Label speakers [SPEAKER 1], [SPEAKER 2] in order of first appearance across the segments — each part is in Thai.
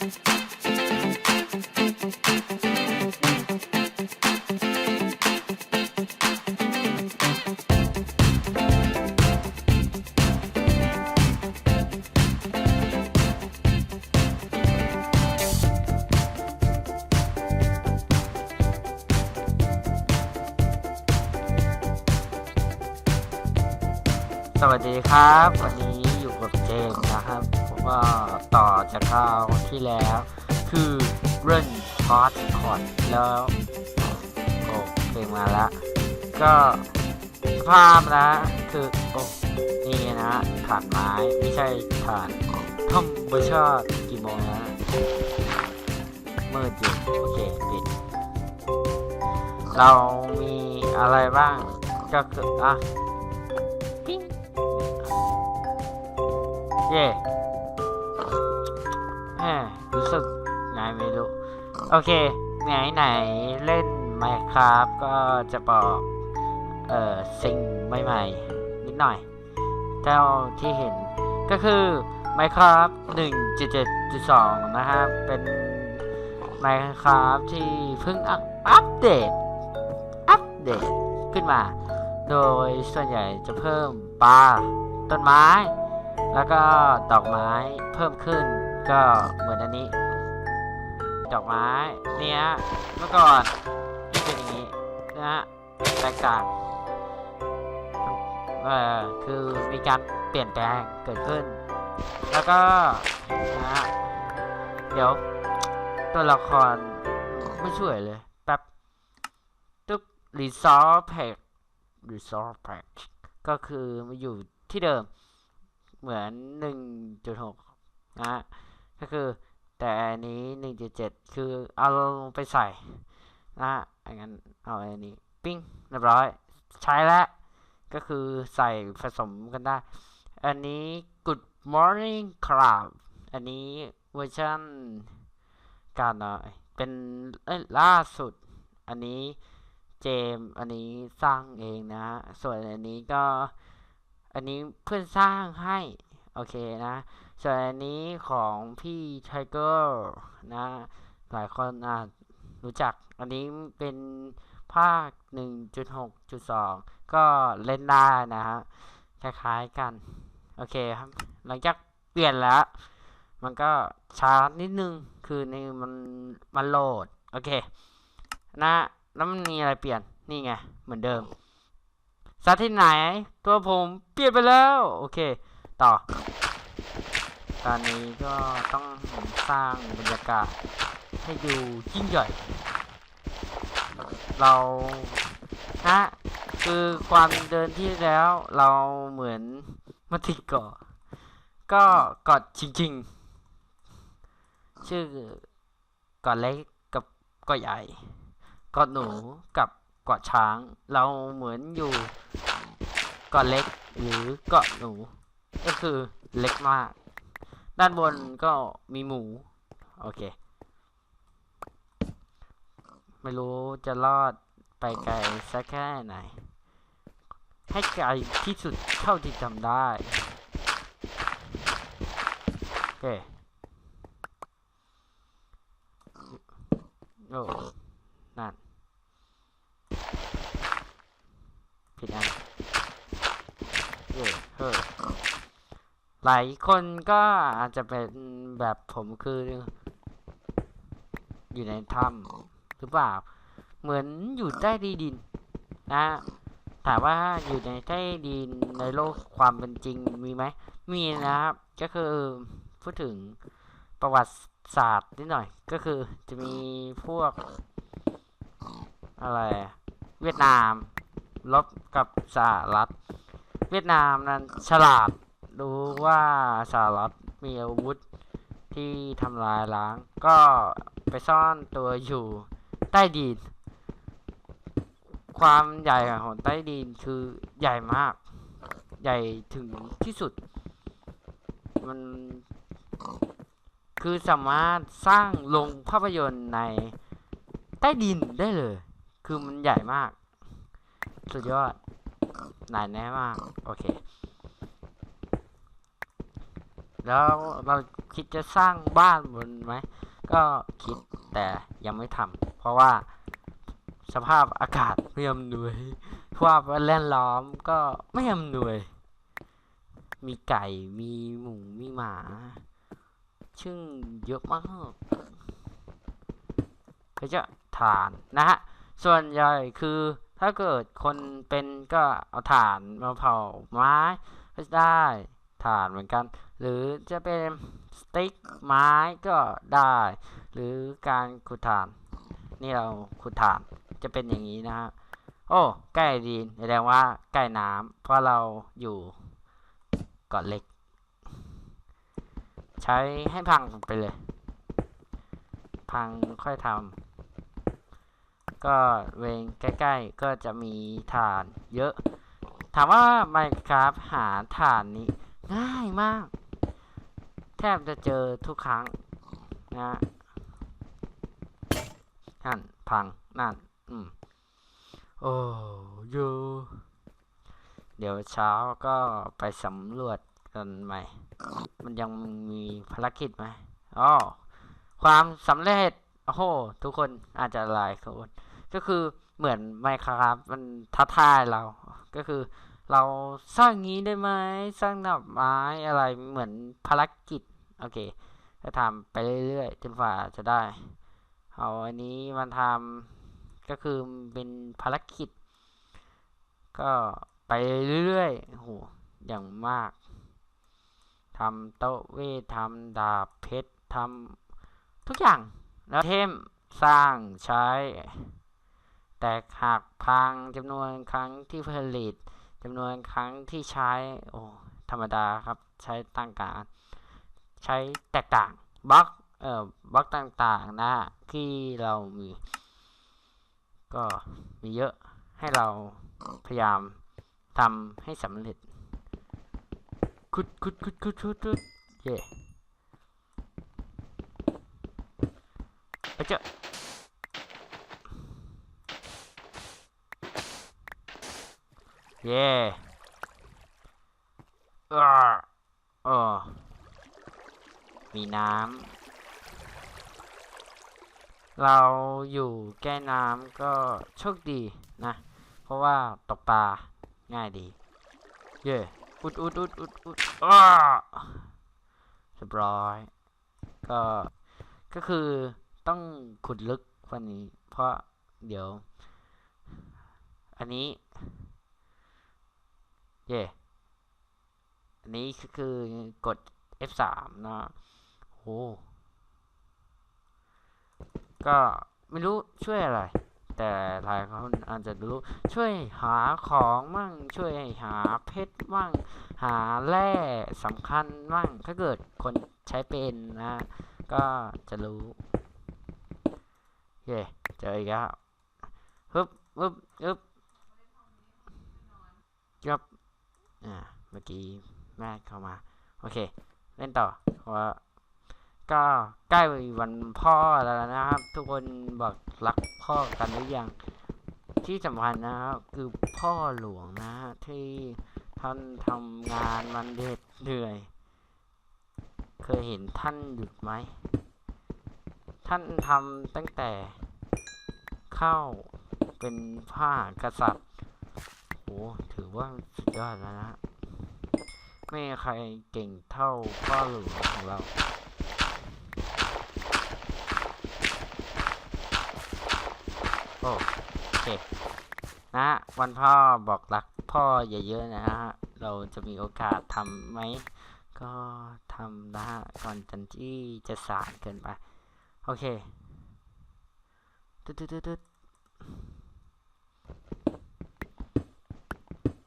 [SPEAKER 1] สวัสดีครับ วันนี้อยู่กับเจมส์นะครับผมก็ต่อจากคราว ที่แล้ว คือเรื่องพอดคอร์ดแล้วโอ้เพลงมาแล้วก็ภาพนะคือโอ้นี่นะถานไม้ไม่ใช่ถานทอมเบอร์ชอร์กี่โมงนะมืดอยู่โอเคปิดเรามีอะไรบ้าง ก็คืออะปิ้งเย่ แหมรู้สึกไงไม่รู้ โอเค ไหนไหนเล่น Minecraft ก็จะบอก เอ่อ สิ่งใหม่ๆ นิดหน่อยเจ้าที่เห็นก็คือ Minecraft 1.7.2 นะครับ เป็น Minecraft ที่เพิ่งอัปอัปเดต อัปเดตขึ้นมา โดยส่วนใหญ่จะเพิ่มปลาต้นไม้ แล้วก็ดอกไม้เพิ่มขึ้น ก็เหมือนอันนี้ ดอกไม้เนี้ยเมื่อก่อนนี่เป็นอย่างนี้นะฮะแตกต่างเอ่อคือมีการเปลี่ยนแปลงเกิดขึ้น แล้วก็นะฮะเดี๋ยวตัวละครไม่ช่วยเลยแป๊บตึ๊บรีซอสแพ็ก Resource Pack ก็คือมาอยู่ที่เดิมเหมือน 1.6 นะฮะ ก็คือแต่อันนี้ 1.7 คือเอาลงไปใส่นะอย่างนั้นเอาอันนี้ปิ้งเรียบร้อย ใช้แล้ว ก็คือใส่ผสมกันได้ อันนี้ Good Morning Cloud อันนี้เวอร์ชันการหน่อยเป็นเอ้ล่าสุด อันนี้เจม อันนี้สร้างเองนะ ส่วนอันนี้ก็ อันนี้เพื่อนสร้างให้ โอเคนะ ส่วนอันนี้ของพี่ไทเกอร์นะ หลายคนอะรู้จัก อันนี้เป็นภาค 1.6.2 ก็เล่นได้นะฮะ คล้ายๆกัน โอเคครับ หลังจากเปลี่ยนแล้ว มันก็ช้านิดนึง คือในมันมันโหลด โอเค นะ แล้วมันมีอะไรเปลี่ยน นี่ไง เหมือนเดิมสาธิตไหน ตัวผมเปลี่ยนไปแล้ว โอเค ต่อ ตอนนี้ก็ต้องสร้างบรรยากาศให้ดูยิ่งใหญ่ เรานะคือความเดินที่แล้วเราเหมือนมาติดเกาะก็เกาะจริงๆ ชื่อเกาะเล็กกับเกาะใหญ่เกาะหนูกับเกาะช้าง เราเหมือนอยู่เกาะเล็กหรือเกาะหนู ก็คือเล็กมาก ด้านบนก็มีหมู โอเค ไม่รู้จะรอดไปไกลสักแค่ไหน ให้ไกลที่สุดเท่าที่ทำได้ โอเค โอ้ นั่น ผิดอันเย่เฮ้ หลายคนก็อาจจะเป็นแบบผมคือ อยู่ในถ้ำหรือเปล่า เหมือนอยู่ใต้ดินนะถามว่าอยู่ในใต้ดินในโลกความเป็นจริงมีไหม มีนะครับ ก็คือพูดถึงประวัติศาสตร์นิดหน่อย ก็คือจะมีพวก อะไร เวียดนามลบกับสหรัฐ เวียดนามนั้นฉลาด รู้ว่าสหรัฐมีอาวุธที่ทำลายล้าง ก็ไปซ่อนตัวอยู่ใต้ดิน ความใหญ่ของใต้ดินคือใหญ่มาก ใหญ่ถึงที่สุด มันคือสามารถสร้างโรงภาพยนตร์ในใต้ดินได้เลย คือมันใหญ่มาก สุดยอดหนาแน่มาก โอเค แล้วเราคิดจะสร้างบ้านบนไหม ก็คิดแต่ยังไม่ทำเพราะว่าสภาพอากาศไม่อำนวยภาพแวดล้อมก็ไม่อำนวย มีไก่ มีหมู มีหมา ซึ่งเยอะมากก็จะฐานนะฮะ ส่วนใหญ่คือถ้าเกิดคนเป็นก็เอาถ่านมาเผาไม้ก็ได้ ถ่านเหมือนกัน หรือจะเป็นสติ๊กไม้ก็ได้ หรือการขุดถ่าน นี่เราขุดถ่านจะเป็นอย่างนี้นะฮะโอ้ใกล้ดินแสดงว่าใกล้น้ำเพราะเราอยู่เกาะเล็ก ใช้ให้พังไปเลย พังค่อยทำก็เวงใกล้ ๆ ก็จะมีฐานเยอะ ถามว่า Minecraft หาฐานนี้ ง่ายมาก แทบจะเจอทุกครั้งนะนั่นพังนั่นอืมโอ้ยูเดี๋ยวเช้าก็ไปสำรวจกันใหม่ มันยังมีภารกิจไหมอ๋อความสำเร็จ โอ้โห ทุกคนอาจจะหลายคน ก็คือเหมือนไมครับ มันท้าทายเรา ก็คือ เราสร้างงี้ได้ไหมสร้างดอกไม้อะไรเหมือนภารกิจโอเคก็ทำไปเรื่อยๆจนฝ่าจะได้ เอาอันนี้มันทำก็คือเป็นภารกิจ ก็ไปเรื่อยๆโอ้โหอย่างมากทำโต๊ะเวททำดาบเพชรทำทุกอย่าง แล้วเทมสร้างใช้ แต่หากพังจำนวนครั้งที่ผลิต จำนวนครั้งที่ใช้ โอ้ธรรมดาครับ ใช้ต่างการใช้แตกต่างบล็อกเอ่อบล็อกต่างๆนะที่เรามี ก็มีเยอะให้เราพยายามทำให้สำเร็จคุดคุดคุดคุดคุดคุดเย่ไปเจอ เย่เออเออมีน้ำ เราอยู่แก้น้ำก็โชคดีนะ เพราะว่าตกปลาง่ายดี เย่อุดอุดอุดอุดอุดอ้าเรียบร้อย ก็ ก็คือต้องขุดลึกกว่านี้ เพราะเดี๋ยว อันนี้ เย่อันนี้ก็คือกด F3 นะโหก็ไม่รู้ช่วยอะไร แต่หลายคนอาจจะรู้ช่วยหาของมั่งช่วยหาเพชรมั่ง หาแร่สำคัญมั่ง ถ้าเกิดคนใช้เป็นนะ ก็จะรู้เย่เจออีกแล้วฮึบฮึบฮึบยับ อ่าเมื่อกี้แม่เข้ามา โอเค เล่นต่อเพราะว่าก็ใกล้วันพ่อแล้วนะครับ ทุกคนบอกรักพ่อกันหรือยังที่สำคัญนะครับคือพ่อหลวงนะฮะที่ท่านทำงานมันเด็ดเหนื่อย เคยเห็นท่านหยุดไหม ท่านทำตั้งแต่เข้าเป็นผ้ากษัตริย์โอ้ถื อว่าสุดยอดแล้วนะ ไม่ใครเก่งเท่าพ่อหลวงของเราโอเคนะฮะวันพ่อบอกรักพ่อเยอะๆนะฮะ เราจะมีโอกาสทำไหม ก็ทำนะฮะ ก่อนจันที่จะสายเกินไป โอเคตึ๊ดตึ๊ดตึ๊ดตึ๊ด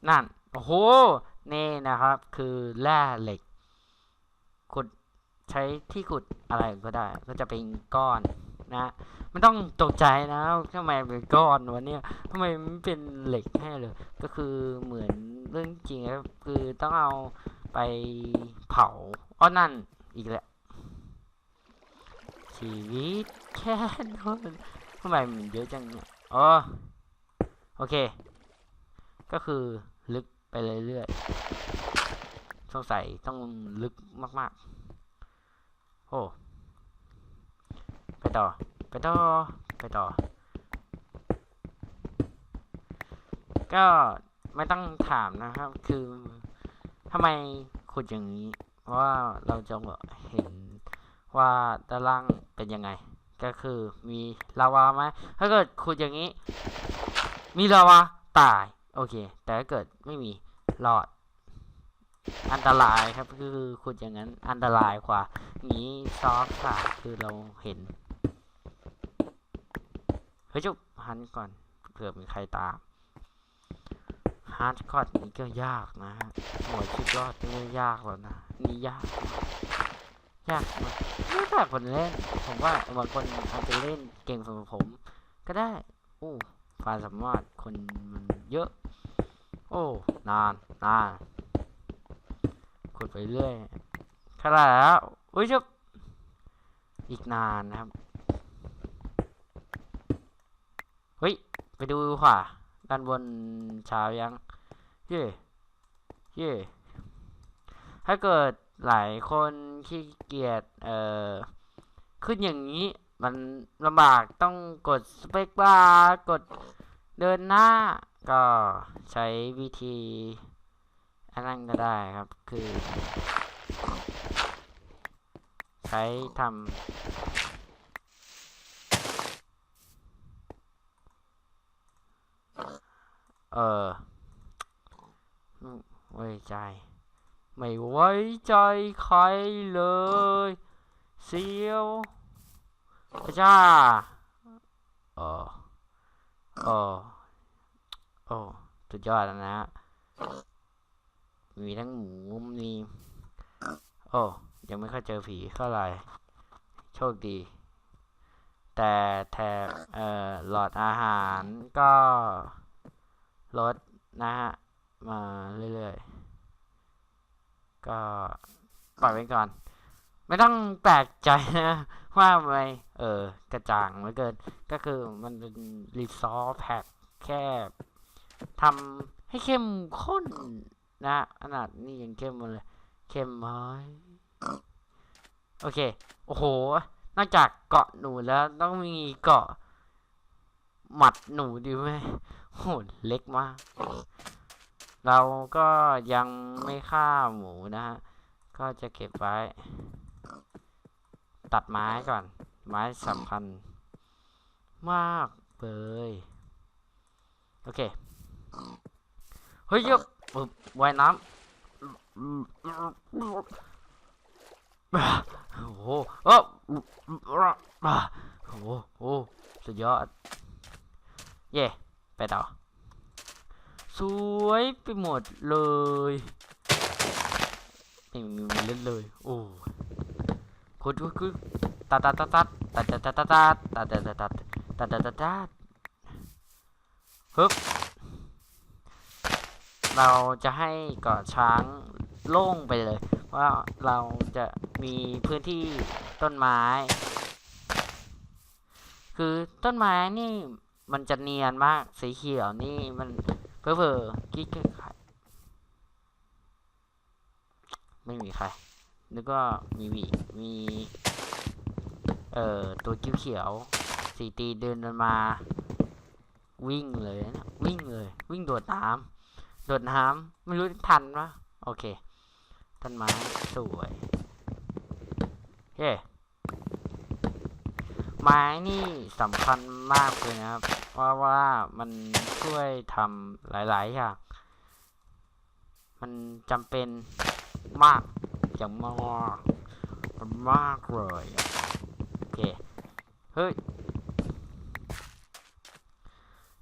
[SPEAKER 1] นั่น โอ้โห นี่นะครับ คือแร่เหล็ก ขุดใช้ที่ขุดอะไรก็ได้ ก็จะเป็นก้อนนะไม่ต้องตกใจนะทำไมเป็นก้อนวะเนี่ยทำไมไมันเป็นเหล็กให้เลย ก็คือเหมือนเรื่องจริงครับคือต้องเอาไปเผาอ้อนั่นอีกแล้วชีวิตแค่นั้นทำไมมันเยอะจังเนี่ยอ๋อโอเค ก็คือ ไปเรื่อยๆสงสัยต้องลึกมากๆ โอ้ ไปต่อ ไปต่อ ไปต่อ ก็ไม่ต้องถามนะครับ คือทำไมขุดอย่างนี้ เพราะว่าเราจะเห็นว่าด้านล่างเป็นยังไง ก็คือมีลาวาไหมถ้าเกิดขุดอย่างนี้ มีลาวาตาย โอเค แต่ถ้าเกิดไม่มี รอด อันตรายครับคือขุดอย่างนั้นอันตรายกว่า นี้ซอฟค่ะคือเราเห็นเฮ้ยจุบหันก่อนเผื่อมีใครตามฮาร์ดคอร์ดนี้ก็ยากนะฮะหมวดชุดรอดนี่ยากแล้วนะนี่ยาก ยากมากไม่ยากคนเล่น ผมว่าบางคนอาจจะเล่นเก่งสำหรับผม ก็ได้ อู้ความสามารถคนมันเยอะ อ้นานนานขุดไปเรื่อยขนาดแล้วอุ้ยจบอีกนานนะครับเฮ้ยไปดูขวาด้านบนเช้ายัง เย่เย่ถ้าเกิดหลายคนขี้เกียจเอ่อขึ้นอย่างนี้มันลำบากต้องกดสเปคบาร์กดเดินหน้า ก็ใช้วิธีอันนั้นก็ได้ครับ คือ ใช้ทำเออไม่ไว้ใจ ไม่ไว้ใจใครเลยเสียวพระเจ้าเออเออ โอ้สุดยอดแล้วนะฮะมีทั้งหมูมีโอ้ยังไม่ค่อยเจอผีเท่าไหร่โชคดี แต่แถบเอ่อหลอดอาหารก็ลดนะฮะ มาเรื่อยๆ ก็ปล่อยไว้ก่อน ไม่ต้องแปลกใจนะ ว่าทำไมเออกระจ่างเหลือเกิน ก็คือมันเป็นรีซอสแพ็คแค่ ทำให้เข้มข้นนะขนาดนี่ยังเข้มมดเลย เข้มไหมโอเค โอ้โห นอกจากเกาะหนูแล้วต้องมีเกาะหมัดหนูดีไหมโหเล็กมาก เราก็ยังไม่ฆ่าหมูนะฮะ ก็จะเก็บไว้ ตัดไม้ก่อน ไม้สำคัญ มากเลย โอเค เฮ้ยยกปึ๊บว่ายน้ำโอ้โหเออโอ้โหโอ้สุดยอด เย่ไปต่อ สวยไปหมดเลยไม่มีมีเล่นเลย โอ้คุดคุดคุดตัดตัดตัดตัดตัดตัดตัดตัดตัดตัดตัดตัดตัดตัดตัดตัดฮึบ เราจะให้เกาะช้างโล่งไปเลย ว่าเราจะมีพื้นที่ต้นไม้ คือต้นไม้นี่มันจะเนียนมากสีเขียวนี่มันเพ้อเพ้อกิ๊กใครไม่มีใครนึกว่ามีวีมีเอ่อตัวกิ้วเขียวสีตีเดินมา วิ่งเลยนะวิ่งเลย วิ่งโดดน้ำ โดดน้ำไม่รู้ทันปะโอเคต้นไม้สวยเฮ้ไม้นี่สำคัญมากเลยนะครับ เพราะว่ามันช่วยทำหลายๆอย่างมันจำเป็นมากอย่างมากมากเลยโอเคเฮ้ย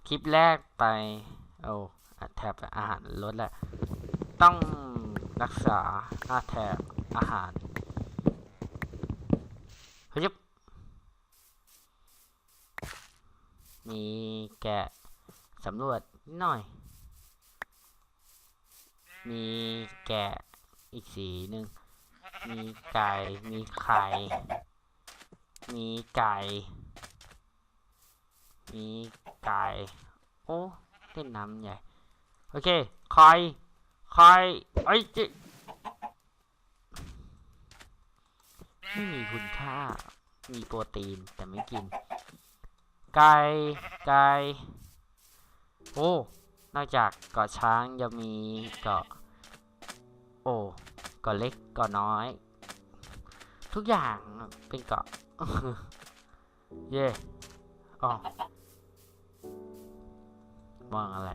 [SPEAKER 1] คลิปแรกไปโอ้ แถบอาหารลดแหละ ต้องรักษาอาแถบอาหารเฮ้ยบมีแกะสำรวจนิดหน่อย มีแกะอีกสีหนึ่ง มีไก่ มีไข่ มีไก่ มีไก่ โอ้เล่นน้ำใหญ่ โอเคคอยคอยไอ้ยจิไม่มีคุณค่า มีโปรตีนแต่ไม่กิน ไก่ ไก่ โอ้ นอกจากเกาะช้างยังมีเกาะ โอ้เกาะเล็กเกาะน้อย ทุกอย่างเป็นเกาะ เย่อ๋อมองอะไร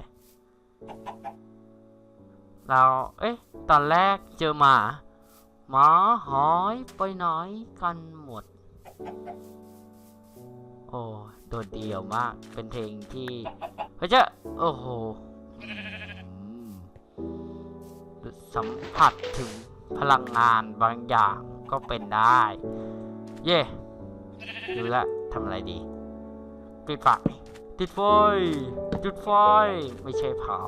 [SPEAKER 1] เรา เอ๊ะ ตอนแรกเจอหมา หมาหอยไปไหนกันหมด โอ้โดดเดี่ยวมาก เป็นเพลงที่เฮ้ยเจ้าโอ้โหสัมผัสถึงพลังงานบางอย่างก็เป็นได้ เย่ดูแลวทำอะไรดีปิดไฟ ติดไฟ จุดไฟ ไม่ใช่เผา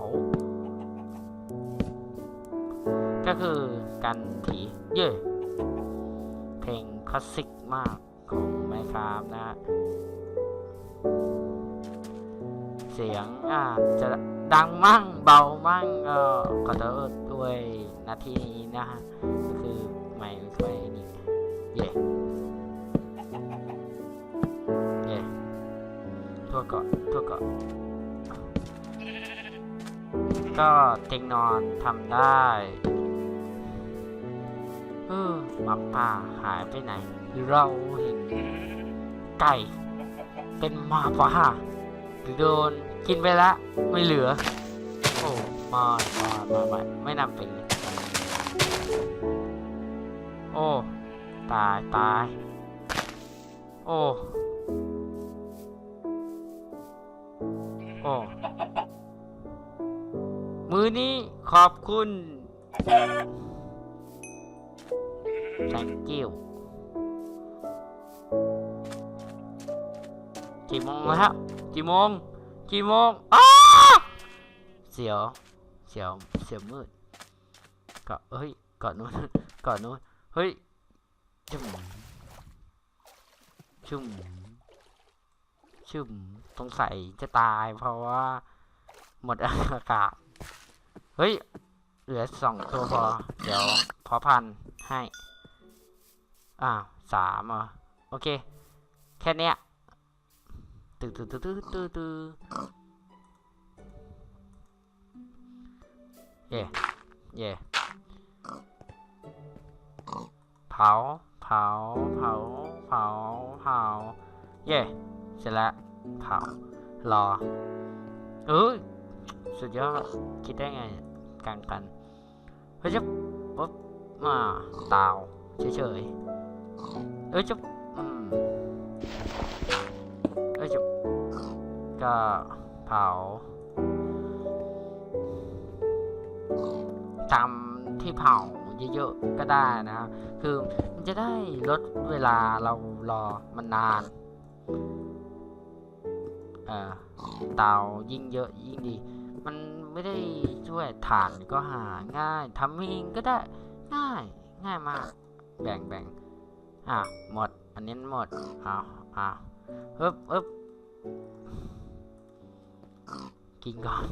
[SPEAKER 1] ก็คือการถีเย่เพลงคลาสสิกมากของไมครับนะ เสียงอาจจะดังมั่งเบามั่งก็ขอโทษด้วยนาทีนี้นะฮะก็คือไม่ค่นี่เย่ ทั่วเกาะทั่วเกาะก็เตียงนอนทำได้เออหมาป่าหายไปไหน เราเห็นไก่ เป็นหมาป่าหรือโดนกินไปละ ไม่เหลือ โอ้มามามามาไม่นำไปเลยโอ้ ตายตาย โอ้โอ้ อนี้ขอบคุณ thank you กี่โมงแล้ว กี่โมง กี่โมงอ้าเสียว เสียว เสียวมืดกาะเฮ้ยกาะนู้นกาะนู้น เฮ้ย ชุ่ม ชุ่ม ชุ่มสงสัยจะตายเพราะว่า หมดอากาศ เฮ้ย เหลือสองตัวพอ เดี๋ยวพอพันให้ อ่าวสามอะโอเค แค่เนี้ยตื้อตื้อตื้อตื้อตื้อตื้อเย่เย่เผา เผา เผา เผา เผา เย่เสร็จแล้วเผารอเอ้ยสุดยอดคิดได้ไง กลางกันเฮ้ยจะปุ๊บมาตาวเฉยๆเอ้ยจะเอ้ยจะก็เผาทำที่เผาเยอะๆก็ได้นะ คือมันจะได้ลดเวลาเรารอมันนานเอ่อเตายิ่งเยอะยิ่งดี มันไม่ได้ช่วยฐานก็หาง่ายทำเองก็ได้ง่าย ง่ายมาก แบ่งแบ่งอะหมด อันนี้หมดอ้าวอ้าวเอ๊บเอ๊บกินก่อน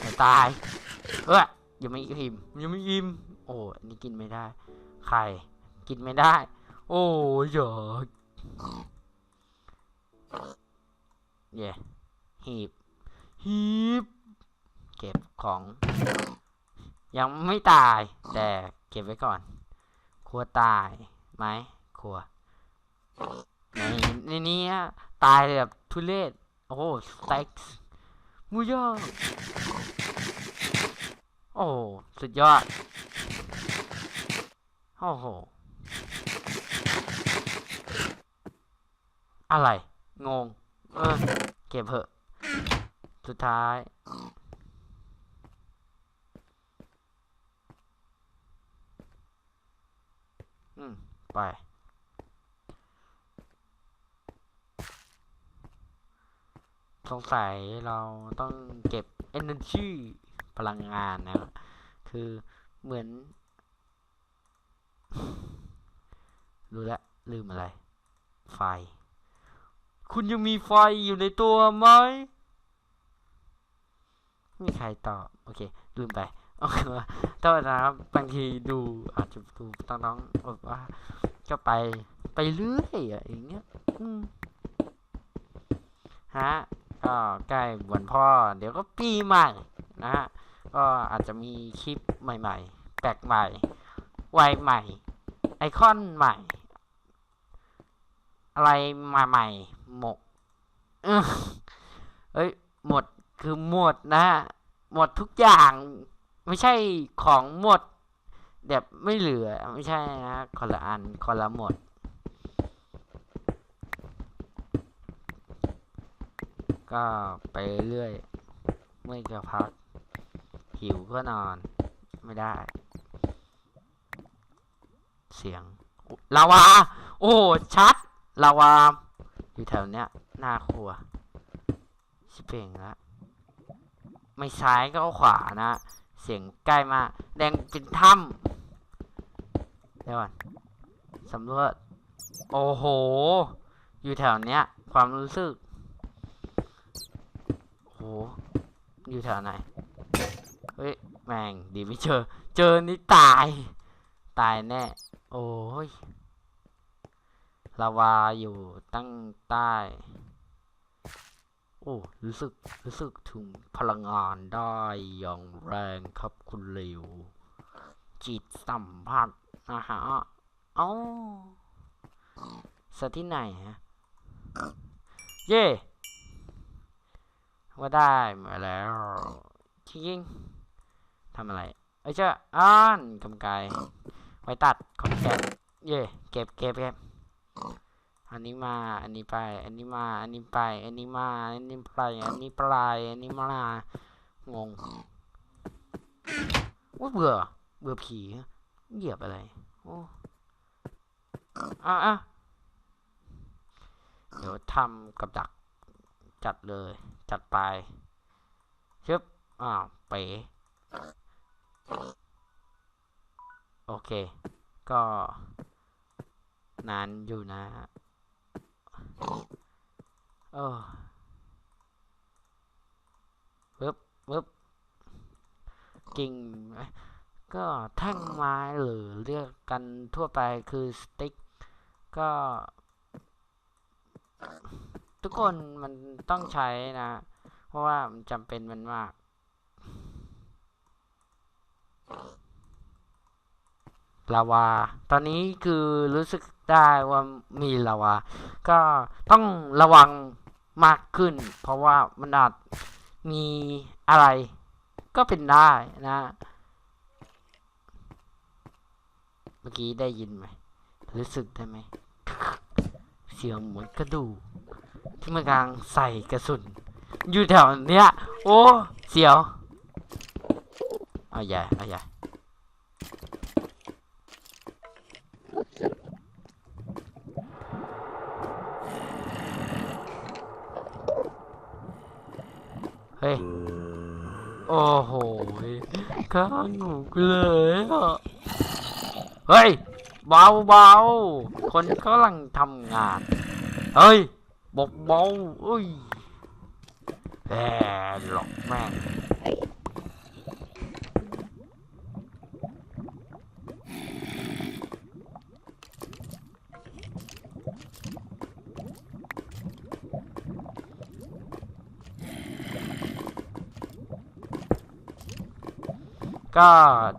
[SPEAKER 1] เดี๋ยวตายเอ้ยยังไม่อิ่มยังไม่อิ่มโอ้อันนี้กินไม่ได้ ไข่กินไม่ได้ โอ้ยเยอะเย่หีบหีบ เก็บของ ยังไม่ตาย แต่เก็บไว้ก่อน ครัวตายไหมครัวในในนี้ตายแบบทุเรศโอ้สเต็กมูย่โอ้สุดยอด โอ้โห อะไร งง เออ เก็บเหอะ สุดท้าย อืม ไป สงสัยเราต้องเก็บ energy พลังงานนะครับ คือเหมือน รู้แล้วลืมอะไร ไฟ คุณยังมีไฟอยู่ในตัวไหมไม่มีใครตอบ โอเค ลืมไป โอเคโทษนะครับบางทีดูอาจจะดูต้องๆแบบว่าก็ไปไปเรื่อยอะอย่างเงี้ยฮะก็ใกล้วันพ่อ เดี๋ยวก็ปีใหม่นะฮะก็อาจจะมีคลิปใหม่ๆ แปลกใหม่วัยใหม่ ไอคอนใหม่ อะไรใหม่หมกเอ้อเอ้ยหมดคือหมดนะฮะหมดทุกอย่าง ไม่ใช่ของหมด แบบไม่เหลือ ไม่ใช่นะคนละอันคนละหมด ก็ไปเรื่อยเมื่อยก็พัก หิวก็นอน ไม่ได้ เสียงลาวา โอ้ ชัดลาวา อยู่แถวเนี้ยน่าครัว ชิเป่งละไม่ซ้ายก็ขวานะ เสียงใกล้มาก แดงเป็นถ้ำเดี๋ยวก่อนสำรวจ โอ้โห อยู่แถวเนี้ย ความรู้สึก โอ้โห อยู่แถวไหน เฮ้ย แม่ง ดีไม่เจอ เจอนี่ตาย ตายแน่ โอ้ยลาวาอยู่ตั้งใต้ โอ้รู้สึกรู้สึกถึงพลังงานได้อย่างแรงครับคุณเลวจิตสัมผัสนะฮะเอ้าสที่ไหนฮะ เย่ว่าได้มาแล้วจริงทำอะไร เอ้ยเจ้าอ่านกำไกไว้ตัดขอนแกนเย่เก็บเก็บเก็บ อันนี้มา อันนี้ไป อันนี้มา อันนี้ไป อันนี้มา อันนี้ไป อันนี้ปลายอันนี้มางงว่าเบื่อ เบื่อผีเหยียบอะไร โอ้อะอะเดี๋ยวทำกับดัก จัดเลย จัดไปชึบอ้าวเป๋โอเค ก็นานอยู่นะฮะ เออปึ๊บปึ๊บกิ่งก็แท่งไม้หรือเรียกกันทั่วไปคือสติ๊กก็ ทุกคนมันต้องใช้นะ เพราะว่ามันจำเป็นมันมาก ลาวา ตอนนี้คือรู้สึก ได้ว่ามีลาวาก็ต้องระวังมากขึ้น เพราะว่ามันอาจมีอะไรก็เป็นได้นะ เมื่อกี้ได้ยินไหมรู้สึกได้ไหม เสียงเหมือนกระดูกที่มันกลังใส่กระสุน อยู่แถวเนี้ย โอ้ เสียว เอาใหญ่เอาใหญ่ ฮ้ย โอ้โหข้างหนูเลยอะ เฮ้ย เบาเบาคนกำลังทำงาน เฮ้ย บอกเบาเอ้ยแหมหลอกแม่ง ก็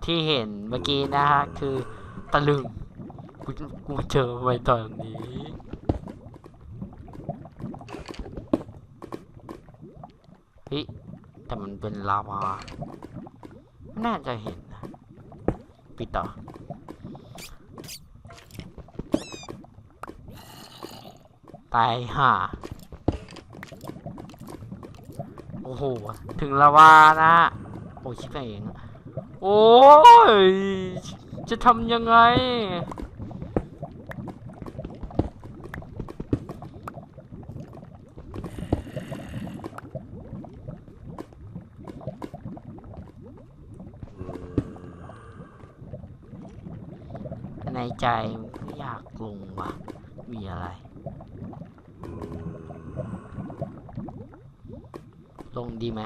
[SPEAKER 1] ที่เห็นเมื่อกี้นะฮะคือตะลึงกูกูเจอไว้ตอนนี้เฮ้ยแต่มันเป็นลาวา น่าจะเห็นนะปิดต่อตายห่าโอ้โห ถึงลาวานะ โอ้ชิบหายเอง โอ้ย จะทำยังไง ในใจก็อยากลงว่ะ มีอะไร ลงดีไหม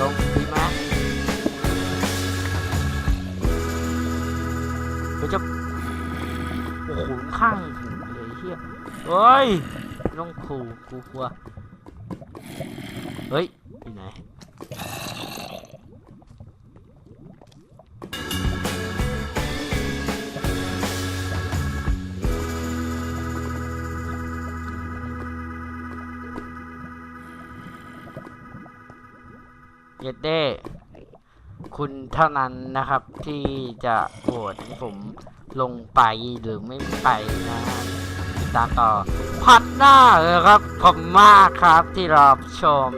[SPEAKER 1] ลงพี่น้องเดี๋จะโอ้โหข้างเลยเฮียเฮ้ยน้องขู่กูกลัวเฮ้ย เด้คุณเท่านั้นนะครับที่จะโหวตให้ผมลงไปหรือไม่ไปนะฮะติดตามต่อพัดหน้าเลยครับ ผมมากครับที่รับชม